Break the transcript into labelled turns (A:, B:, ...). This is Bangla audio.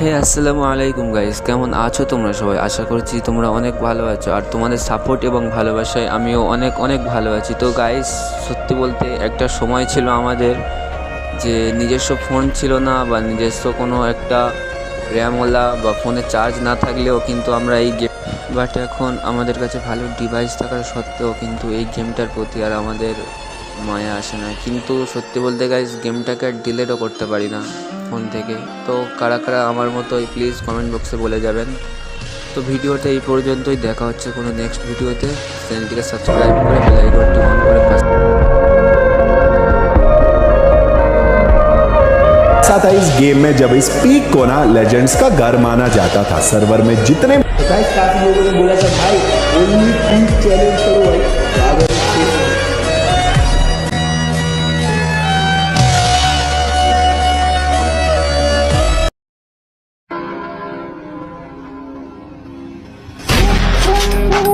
A: হে, আসসালামু আলাইকুম গাইস কেমন আছো তোমরা সবাই? আশা করছি তোমরা অনেক ভালো আছো আর তোমাদের সাপোর্ট এবং ভালোবাসায় আমিও অনেক অনেক ভালো আছি। তো গাইস সত্যি বলতে একটা সময় ছিল আমাদের যে নিজস্ব ফোন ছিল না বা নিজস্ব কোনো একটা র্যামওয়ালা বা ফোনে চার্জ না থাকলেও কিন্তু আমরা এই গেম বাট এখন আমাদের কাছে ভালো ডিভাইস থাকার সত্ত্বেও কিন্তু এই গেমটার প্রতি আর আমাদের মায়া আসে না। কিন্তু সত্যি বলতে গাইস গেমটাকে আর ডিলেটও করতে পারি না। ফোন থেকে তো কারা কারা আমার মতোই প্লিজ কমেন্ট বক্সে বলে যাবেন তো ভিডিওটা এই পর্যন্তই দেখা হচ্ছে কোনো নেক্সট ভিডিওতে চ্যানেলটিকে সাবস্ক্রাইব করে বেল আইকনটি অন করে পাশে
B: ऐसा था इस गेम में जब इस पीक को ना लेजेंड्स का घर माना जाता था सर्वर में जितने
C: गाइस काफी लोगों ने बोला था भाई ओनली प्लीज चैलेंज करो भाई
D: Ooh.